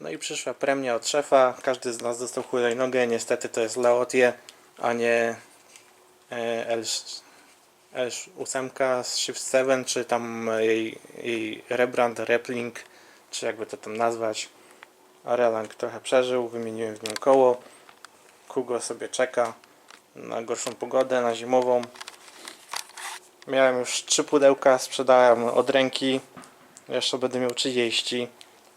No i przyszła premia od szefa. Każdy z nas dostał hulajnogę. Niestety to jest Laotie, a nie e, L, L8 z Shift 7, czy tam jej, jej rebrand, repling, czy jakby to tam nazwać. Arelang trochę przeżył, wymieniłem w nim koło. Kugo sobie czeka na gorszą pogodę, na zimową. Miałem już trzy pudełka, sprzedałem od ręki. Jeszcze będę miał 30.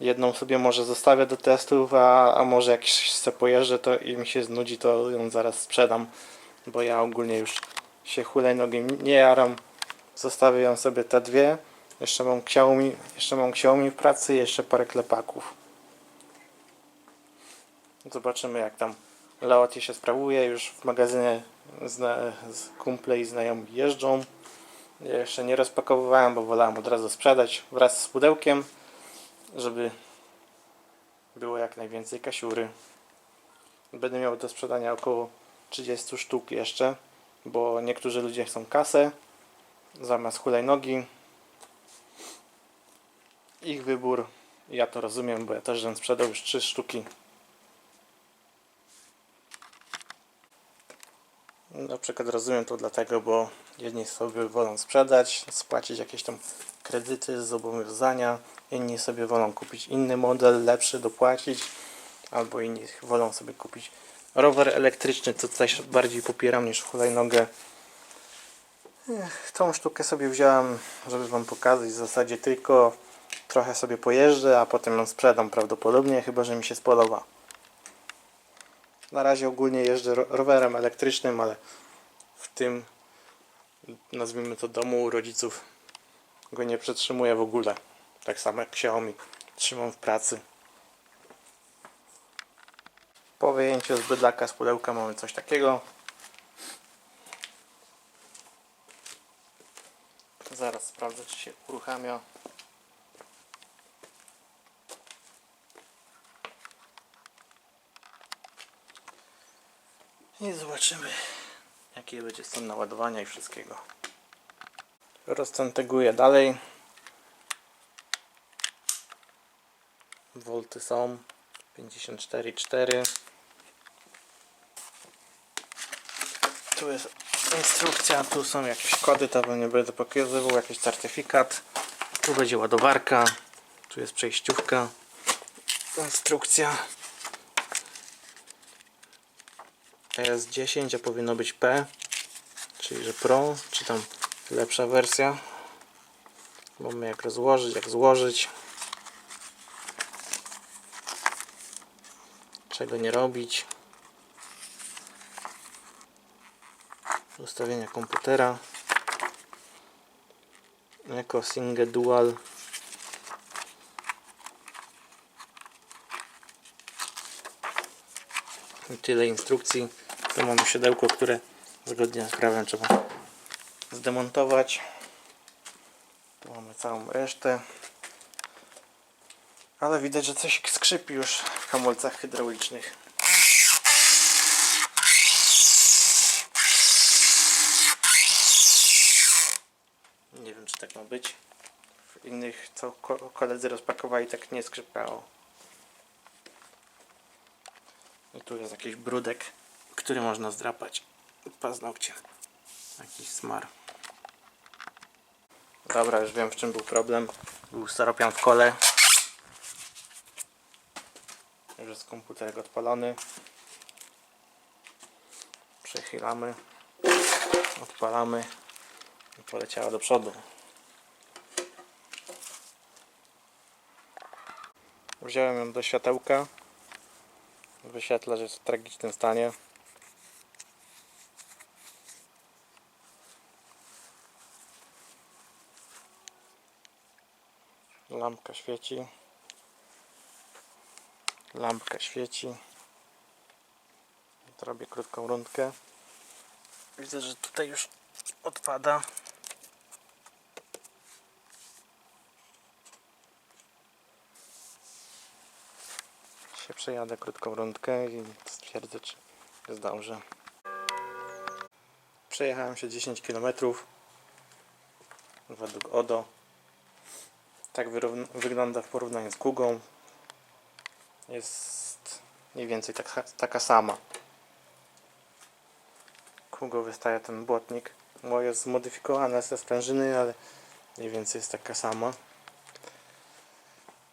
Jedną sobie może zostawię do testów, a, a może jak se pojeżdżę to i mi się znudzi, to ją zaraz sprzedam. Bo ja ogólnie już się hulajnogiem nie jaram. Zostawię ją sobie te dwie. Jeszcze mam Xiaomi, jeszcze mam Xiaomi w pracy jeszcze parę klepaków. Zobaczymy jak tam Laotie się sprawuje. Już w magazynie zna, z kumple i znajomi jeżdżą. Jeszcze nie rozpakowywałem, bo wolałem od razu sprzedać wraz z pudełkiem, żeby było jak najwięcej kasiury. Będę miał do sprzedania około 30 sztuk jeszcze, bo niektórzy ludzie chcą kasę zamiast hulajnogi. Ich wybór, ja to rozumiem, bo ja też żem sprzedał już 3 sztuki. Na przykład rozumiem to dlatego, bo jedni sobie wolą sprzedać, spłacić jakieś tam kredyty, zobowiązania, inni sobie wolą kupić inny model, lepszy, dopłacić, albo inni wolą sobie kupić rower elektryczny, co też bardziej popieram niż hulajnogę. Tą sztukę sobie wziąłem, żeby Wam pokazać w zasadzie tylko trochę sobie pojeżdżę, a potem ją sprzedam prawdopodobnie, chyba że mi się spodoba. Na razie ogólnie jeżdżę ro- rowerem elektrycznym, ale w tym nazwijmy to domu rodziców go nie przetrzymuję w ogóle. Tak samo jak Xiaomi. Trzymam w pracy. Po wyjęciu z bydlaka z pudełka mamy coś takiego. Zaraz sprawdzę czy się uruchamia. I zobaczymy jakie będzie stan naładowania i wszystkiego. Rozcenteguję dalej. Volty są 54,4 Tu jest instrukcja, tu są jakieś kody, to nie będę pokazywał, jakiś certyfikat. Tu będzie ładowarka, tu jest przejściówka, instrukcja. jest 10, a powinno być P, czyli że Pro, czy tam lepsza wersja. Mamy jak rozłożyć, jak złożyć. Czego nie robić. Ustawienia komputera. Jako single dual. I tyle instrukcji. Tu mamy siodełko, które zgodnie z prawem trzeba zdemontować. Tu mamy całą resztę. Ale widać, że coś skrzypi już w hamulcach hydraulicznych. Nie wiem, czy tak ma być. W innych, co ko- koledzy rozpakowali, tak nie skrzypało. I tu jest jakiś brudek, który można zdrapać paznokciem. Jakiś smar. Dobra, już wiem w czym był problem. Był staropian w kole. Już jest komputer odpalony. Przechylamy. Odpalamy. I poleciała do przodu. Wziąłem ją do światełka. Wyświetla, że jest w tragicznym stanie. Lampka świeci. Lampka świeci. Zrobię krótką rundkę. Widzę, że tutaj już odpada. się przejadę krótką rundkę i stwierdzę, czy zdążę. Przejechałem się 10 km według ODO. Tak wygląda w porównaniu z Kugą. jest mniej więcej taka, taka sama. Kugo wystaje ten błotnik. Moje jest zmodyfikowane ze sprężyny, ale mniej więcej jest taka sama.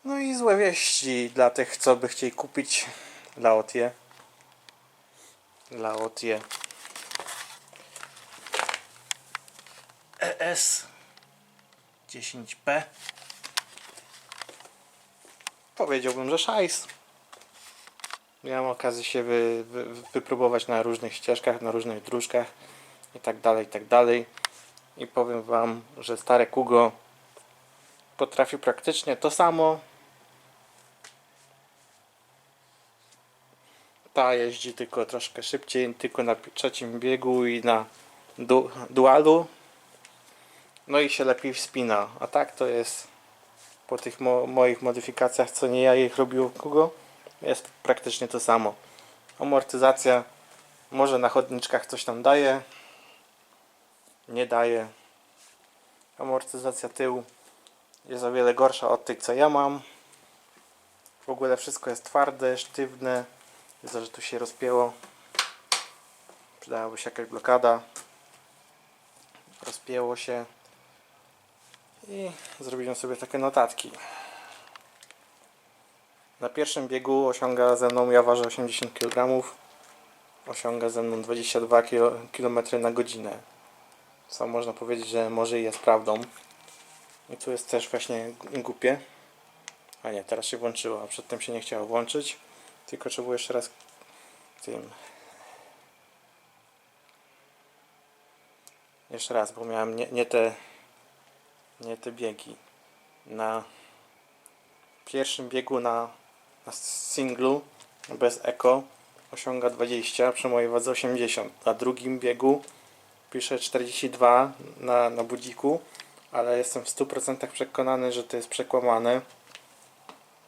No i złe wieści dla tych, co by chcieli kupić Laotie. Laotie ES 10P. Powiedziałbym, że szajs. Miałem okazję się wy, wy, wypróbować na różnych ścieżkach, na różnych dróżkach i tak dalej, i tak dalej. I powiem Wam, że stare Kugo potrafi praktycznie to samo. Ta jeździ tylko troszkę szybciej, tylko na trzecim biegu i na du dualu. No i się lepiej wspina. A tak to jest po tych mo moich modyfikacjach, co nie ja ich robił Kugo, jest praktycznie to samo. Amortyzacja może na chodniczkach coś tam daje, nie daje. Amortyzacja tyłu jest o wiele gorsza od tej, co ja mam. W ogóle wszystko jest twarde, sztywne. Widzę, że tu się rozpięło. Przydałaby się jakaś blokada. Rozpięło się. I zrobiłem sobie takie notatki. Na pierwszym biegu osiąga ze mną, ja ważę 80 kg, osiąga ze mną 22 km na godzinę. Co można powiedzieć, że może i jest prawdą. I tu jest też właśnie głupie. A nie, teraz się włączyło, a przedtem się nie chciało włączyć. Tylko trzeba było jeszcze raz tym. Jeszcze raz, bo miałem nie, nie te nie te biegi. Na pierwszym biegu na, na singlu bez eko osiąga 20 przy mojej wadze 80. Na drugim biegu pisze 42 na, na budziku, ale jestem w 100% przekonany, że to jest przekłamane.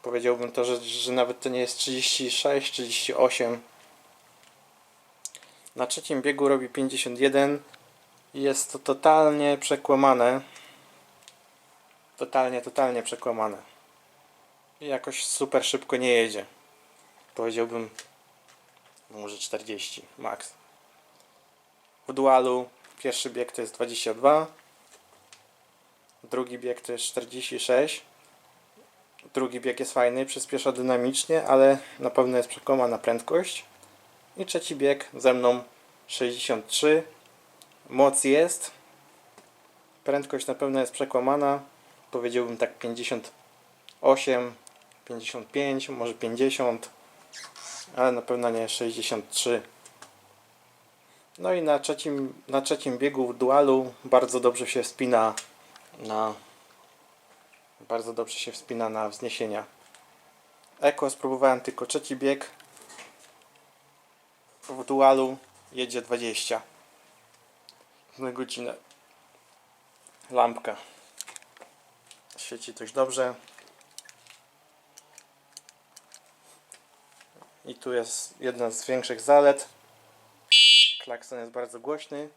Powiedziałbym to, że, że nawet to nie jest 36, 38. Na trzecim biegu robi 51 i jest to totalnie przekłamane totalnie, totalnie przekłamane. I jakoś super szybko nie jedzie. Powiedziałbym może 40 max. W dualu pierwszy bieg to jest 22, drugi bieg to jest 46. Drugi bieg jest fajny, przyspiesza dynamicznie, ale na pewno jest przekłamana prędkość. I trzeci bieg ze mną 63. Moc jest. Prędkość na pewno jest przekłamana powiedziałbym tak 58, 55, może 50, ale na pewno nie 63. No i na trzecim, na trzecim biegu w dualu bardzo dobrze się wspina na bardzo dobrze się wspina na wzniesienia. Eko spróbowałem tylko trzeci bieg. W dualu jedzie 20 na godzinę. Lampka świeci dość dobrze. I tu jest jedna z większych zalet. Klakson jest bardzo głośny,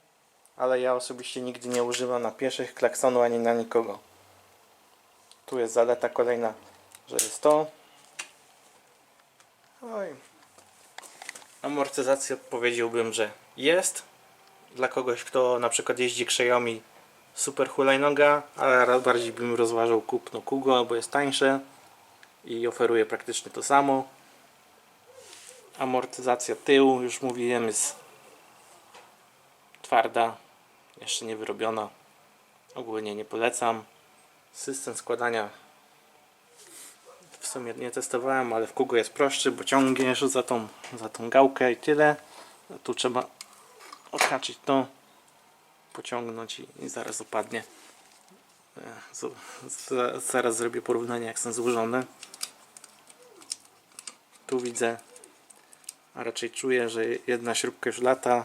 ale ja osobiście nigdy nie używam na pieszych klaksonu ani na nikogo. Tu jest zaleta kolejna, że jest to. Oj. Amortyzacja powiedziałbym, że jest. Dla kogoś, kto na przykład jeździ Xiaomi super hulajnoga, ale bardziej bym rozważał kupno Kugo, bo jest tańsze i oferuje praktycznie to samo. Amortyzacja tyłu, już mówiłem, jest twarda, jeszcze nie wyrobiona. Ogólnie nie polecam. System składania w sumie nie testowałem, ale w Kugo jest prostszy, bo ciągniesz za tą, za tą gałkę i tyle. Tu trzeba odhaczyć to pociągnąć i, i zaraz opadnie. E, z- z- Zaraz zrobię porównanie jak są złożone. Tu widzę, a raczej czuję, że jedna śrubka już lata.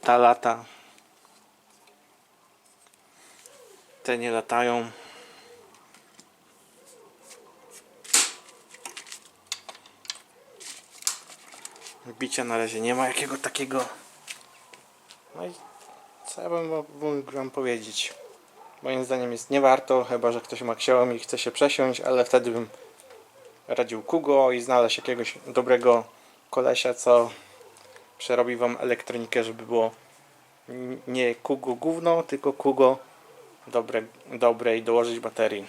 Ta lata. Te nie latają. Bicia na razie nie ma jakiego takiego no i co ja bym mógł wam powiedzieć? Moim zdaniem jest nie warto, chyba że ktoś ma Xiaomi i chce się przesiąść, ale wtedy bym radził Kugo i znaleźć jakiegoś dobrego kolesia, co przerobi wam elektronikę, żeby było nie Kugo gówno, tylko Kugo dobre, dobre i dołożyć baterii.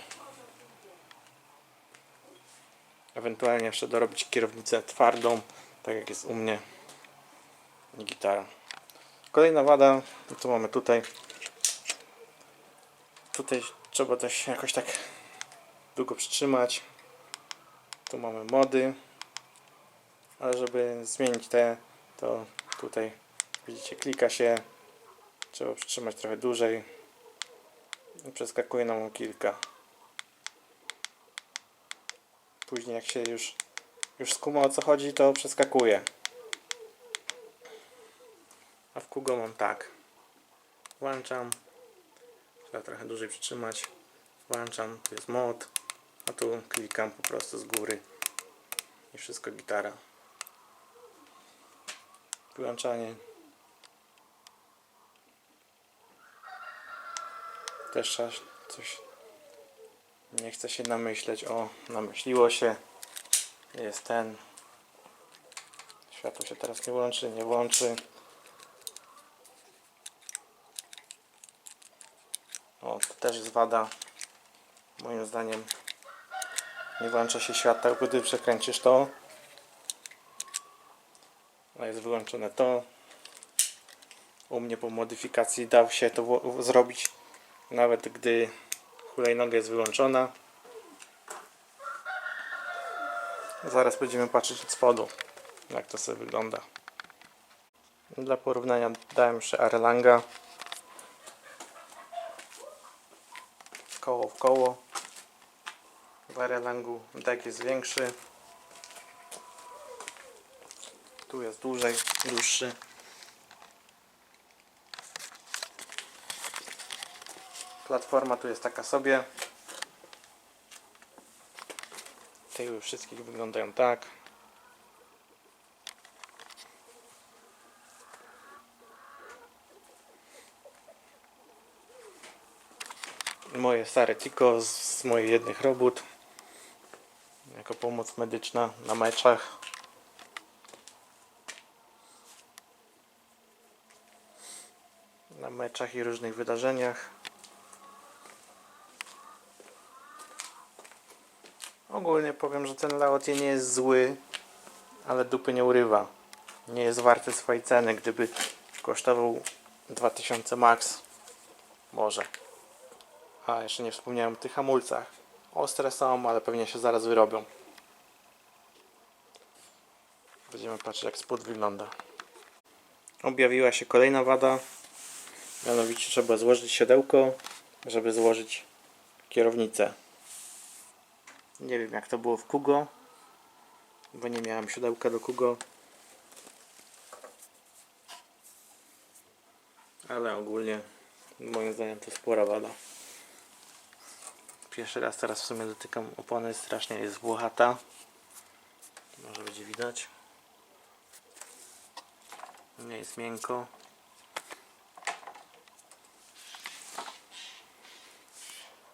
Ewentualnie jeszcze dorobić kierownicę twardą, tak jak jest u mnie. Gitara. Kolejna wada, to mamy tutaj. Tutaj trzeba też jakoś tak długo przytrzymać. Tu mamy mody. Ale żeby zmienić te, to tutaj widzicie, klika się. Trzeba przytrzymać trochę dłużej. Przeskakuje nam kilka. Później jak się już, już skuma o co chodzi, to przeskakuje. A w Kugo mam tak. Włączam. Trzeba trochę dłużej przytrzymać. Włączam, tu jest mod. A tu klikam po prostu z góry. I wszystko gitara. Wyłączanie. Też trzeba coś. Nie chce się namyśleć. O, namyśliło się. Jest ten. Światło się teraz nie włączy, nie włączy. O, to też jest wada. Moim zdaniem nie włącza się światła, gdy przekręcisz to. A jest wyłączone to. U mnie po modyfikacji dał się to zrobić nawet gdy hulajnoga jest wyłączona. Zaraz będziemy patrzeć od spodu jak to sobie wygląda. Dla porównania dałem jeszcze Arlanga koło Arelangu dek jest większy. Tu jest dłużej, dłuższy. Platforma tu jest taka sobie. Tyły wszystkich wyglądają tak. Moje stare Tico z, moich jednych robót. Jako pomoc medyczna na meczach. Na meczach i różnych wydarzeniach. Ogólnie powiem, że ten Laotie nie jest zły, ale dupy nie urywa. Nie jest warty swojej ceny, gdyby kosztował 2000 max. Może. A, jeszcze nie wspomniałem o tych hamulcach. Ostre są, ale pewnie się zaraz wyrobią. Będziemy patrzeć jak spód wygląda. Objawiła się kolejna wada. Mianowicie trzeba złożyć siodełko, żeby złożyć kierownicę. Nie wiem jak to było w Kugo, bo nie miałem siodełka do Kugo. Ale ogólnie moim zdaniem to spora wada. Pierwszy raz teraz w sumie dotykam opony, strasznie jest włochata. Może będzie widać. Nie jest miękko.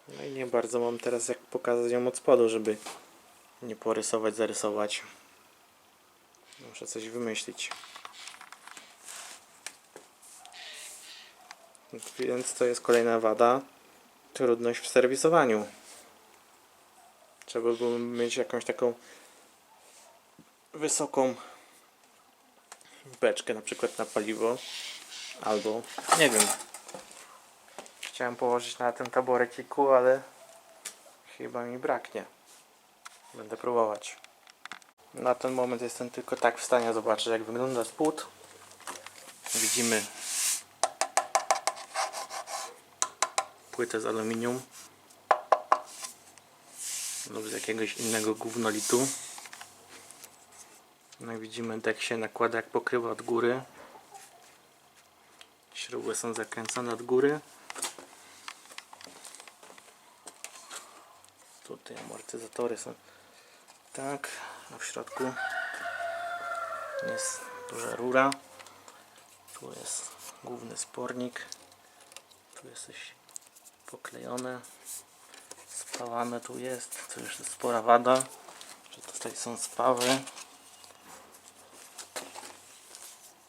No i nie bardzo mam teraz jak pokazać ją od spodu, żeby nie porysować, zarysować. Muszę coś wymyślić. Więc to jest kolejna wada. Trudność w serwisowaniu. Trzeba było mieć jakąś taką wysoką beczkę, na przykład na paliwo. Albo, nie wiem, Chciałem położyć na tym taboreciku, ale chyba mi braknie. Będę próbować. Na ten moment jestem tylko tak w stanie zobaczyć jak wygląda spód. Widzimy płytę z aluminium lub z jakiegoś innego gównolitu. No i widzimy dek się nakłada jak pokrywa od góry. Śruby są zakręcone od góry. Tutaj amortyzatory są tak, a w środku jest duża rura. Tu jest główny spornik. Tu jest coś poklejone. Spawane tu jest. Tu już jest spora wada. Że Tutaj są sprawy.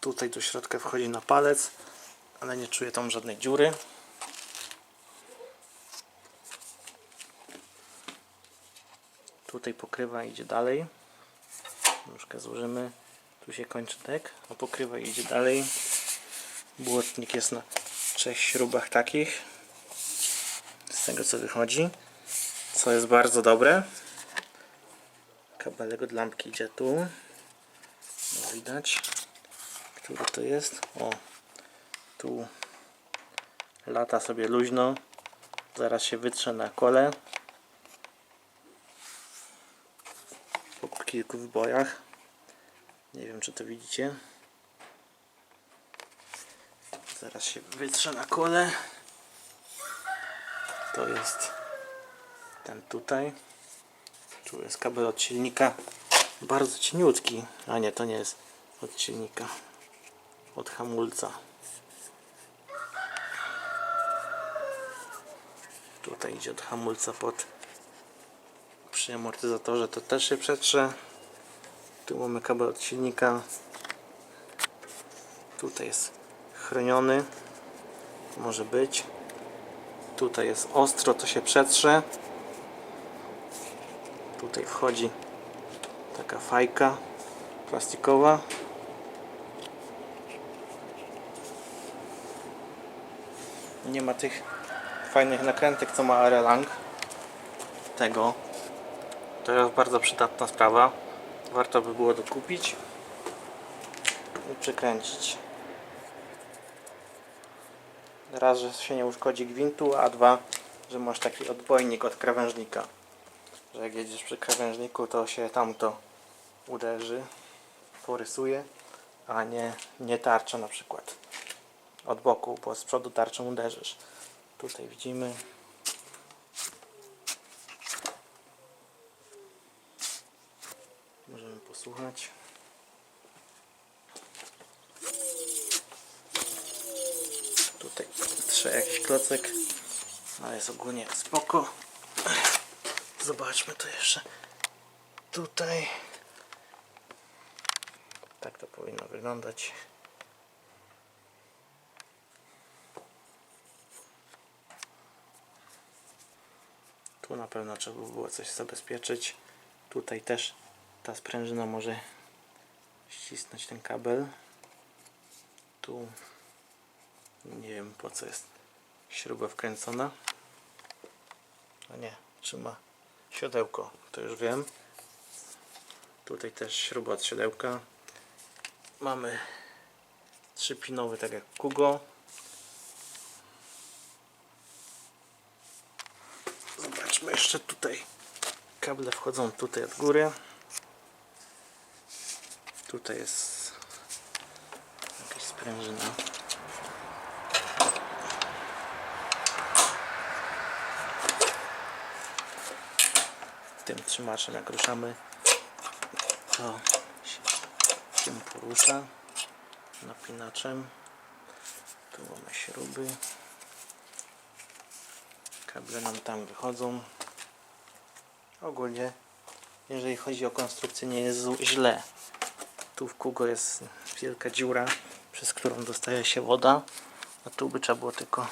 Tutaj do środka wchodzi na palec, ale nie czuję tam żadnej dziury. Tutaj pokrywa idzie dalej. Nóżkę złożymy. Tu się kończy tek, a pokrywa idzie dalej. Błotnik jest na trzech śrubach takich. Z tego co wychodzi. Co jest bardzo dobre. Kabelek od lampki idzie tu. No, widać. Który to jest? O, tu lata sobie luźno. Zaraz się wytrze na kole. Po kilku wybojach. Nie wiem, czy to widzicie. Zaraz się wytrze na kole. To jest ten tutaj. Tu jest kabel od silnika. Bardzo cieniutki. A nie, to nie jest od silnika. Od hamulca. Tutaj idzie od hamulca pod przy amortyzatorze to też się przetrze. Tu mamy kabel od silnika. Tutaj jest chroniony. Może być. Tutaj jest ostro, to się przetrze. Tutaj wchodzi taka fajka plastikowa. Nie ma tych fajnych nakrętek, co ma Arelang. Tego. To jest bardzo przydatna sprawa. Warto by było dokupić i przykręcić. Raz, że się nie uszkodzi gwintu, a dwa, że masz taki odbojnik od krawężnika. Że jak jedziesz przy krawężniku, to się tamto uderzy, porysuje, a nie, nie tarcza na przykład. Od boku, bo z przodu tarczą uderzysz. Tutaj widzimy. Możemy posłuchać. Tutaj trze jakiś klocek, ale jest ogólnie spoko. Zobaczmy to jeszcze. Tutaj. Tak to powinno wyglądać. Tu na pewno trzeba by było coś zabezpieczyć. Tutaj też ta sprężyna może ścisnąć ten kabel. Tu nie wiem po co jest śruba wkręcona. A nie, trzyma siodełko, to już wiem. Tutaj też śruba od siodełka. Mamy trzypinowy, tak jak Kugo. Zobaczmy jeszcze tutaj. Kable wchodzą tutaj od góry. Tutaj jest jakaś sprężyna. Tym trzymaczem jak ruszamy to się tym porusza napinaczem. Tu mamy śruby. Kable nam tam wychodzą. Ogólnie, jeżeli chodzi o konstrukcję, nie jest źle. Tu w kugo jest wielka dziura, przez którą dostaje się woda, a tu by trzeba było tylko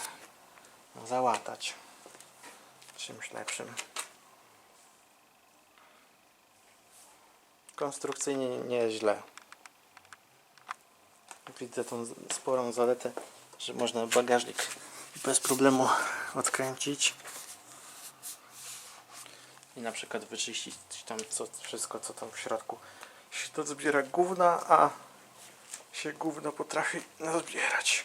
załatać czymś lepszym. Konstrukcyjnie nie jest źle. Widzę tą sporą zaletę, że można bagażnik bez problemu odkręcić i na przykład wyczyścić tam co, wszystko co tam w środku się to zbiera gówna, a się gówno potrafi nazbierać.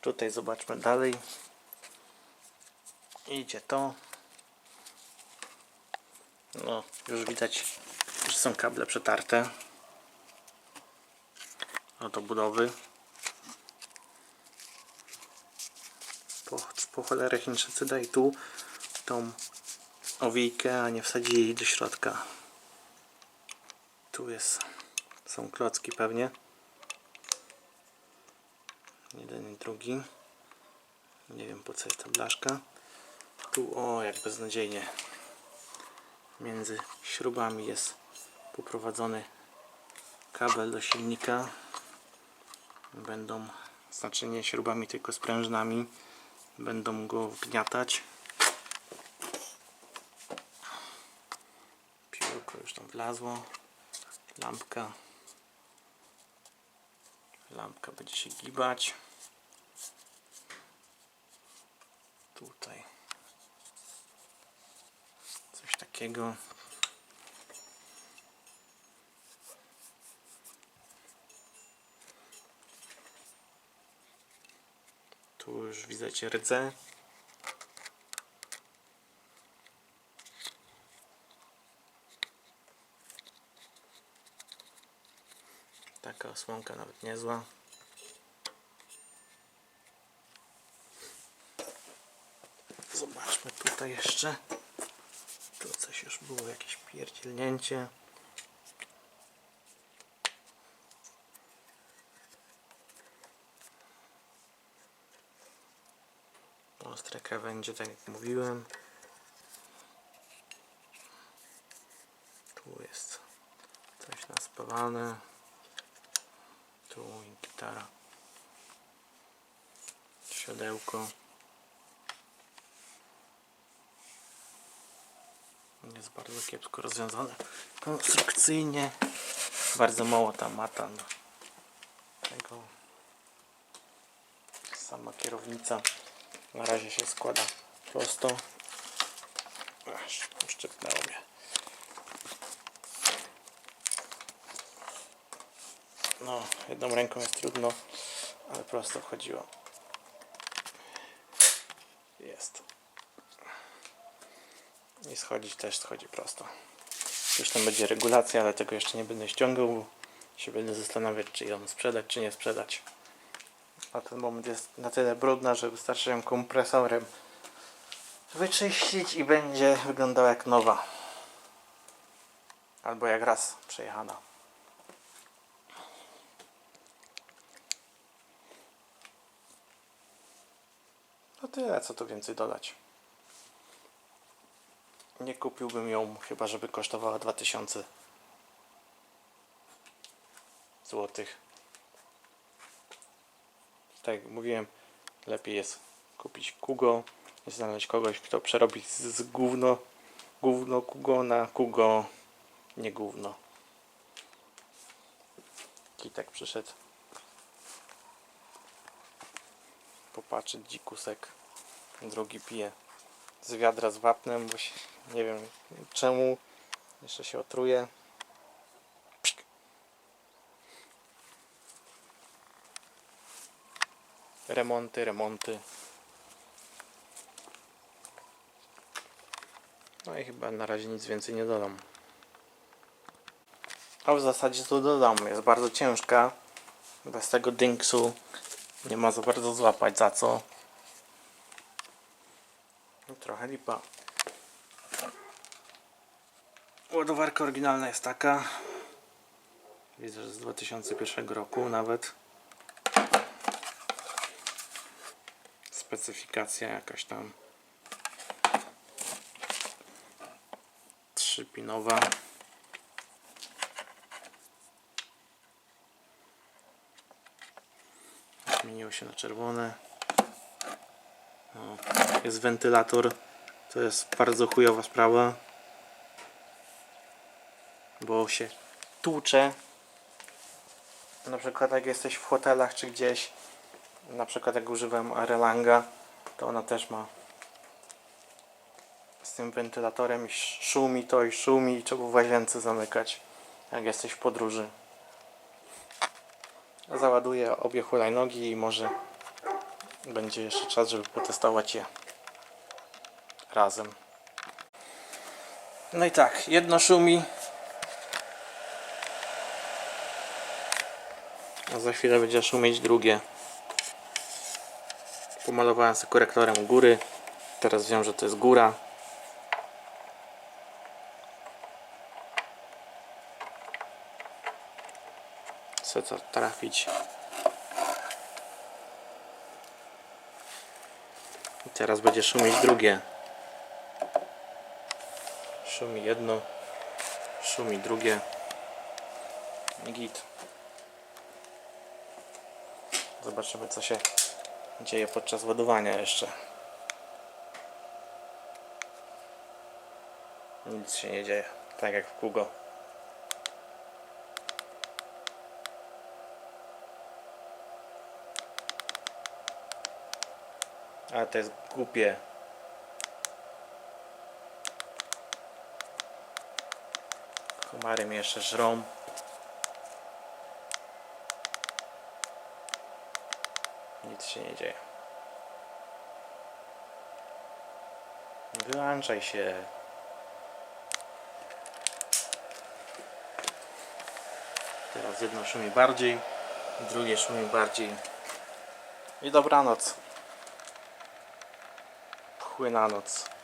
Tutaj zobaczmy dalej. Idzie to. No, już widać, że są kable przetarte. No do budowy. Po, po cholerę Chińczycy daj tu tą owijkę, a nie wsadzili jej do środka. Tu jest, są klocki pewnie. Jeden i drugi. Nie wiem po co jest ta blaszka. Tu, o jak beznadziejnie Między śrubami jest poprowadzony kabel do silnika. Będą, znaczy nie śrubami, tylko sprężynami. Będą go wgniatać. Piórko już tam wlazło. Lampka. Lampka będzie się gibać. Tutaj. Coś takiego. Tu już widać rdze. Taka osłonka nawet niezła. Zobaczmy tutaj jeszcze. Już było, jakieś pierdzielnięcie. Ostre krawędzie, tak jak mówiłem. Tu jest coś naspawane. Tu gitara. Siodełko. Jest bardzo kiepsko rozwiązane konstrukcyjnie. Bardzo mało ta mata do tego. Sama kierownica na razie się składa prosto. Aż uszczypnęło mnie. No, jedną ręką jest trudno, ale prosto wchodziło. Jest. I schodzić też schodzi prosto. Już tam będzie regulacja, ale tego jeszcze nie będę ściągał, się będę zastanawiać, czy ją sprzedać, czy nie sprzedać. Na ten moment jest na tyle brudna, że wystarczy ją kompresorem wyczyścić i będzie wyglądała jak nowa. Albo jak raz przejechana. No tyle, co tu więcej dodać. Nie kupiłbym ją, chyba żeby kosztowała 2000 złotych. Tak jak mówiłem, lepiej jest kupić Kugo znaleźć kogoś, kto przerobi z, gówno, gówno Kugo na Kugo nie gówno. Kitek przyszedł popatrzeć dzikusek. Drugi pije z wiadra z wapnem, bo się, nie wiem czemu jeszcze się otruje. Remonty, remonty. No i chyba na razie nic więcej nie dodam. A w zasadzie to dodam. Jest bardzo ciężka. Bez tego dynksu nie ma za bardzo złapać za co. Trochę lipa. Ładowarka oryginalna jest taka. Widzę, że z 2001 roku nawet. Specyfikacja jakaś tam. Trzypinowa. Zmieniło się na czerwone. O, jest wentylator. To jest bardzo chujowa sprawa. Bo się tłucze. Na przykład jak jesteś w hotelach czy gdzieś, na przykład jak używam Arelanga, to ona też ma z tym wentylatorem i szumi to i szumi i trzeba w łazience zamykać, jak jesteś w podróży. Załaduję obie hulajnogi i może będzie jeszcze czas, żeby potestować je razem. No i tak, jedno szumi. A za chwilę będzie szumieć drugie. Pomalowałem sobie korektorem góry. Teraz wiem, że to jest góra. Chcę to trafić. Teraz będzie szumieć drugie. Szumi jedno, szumi drugie. Git. Zobaczymy co się dzieje podczas ładowania jeszcze. Nic się nie dzieje, tak jak w Kugo. Ale to głupie. Komary mnie jeszcze żrą. Nic się nie dzieje. Wyłączaj się. Teraz jedno szumi bardziej, drugie szumi bardziej. I dobranoc. Pchły na noc.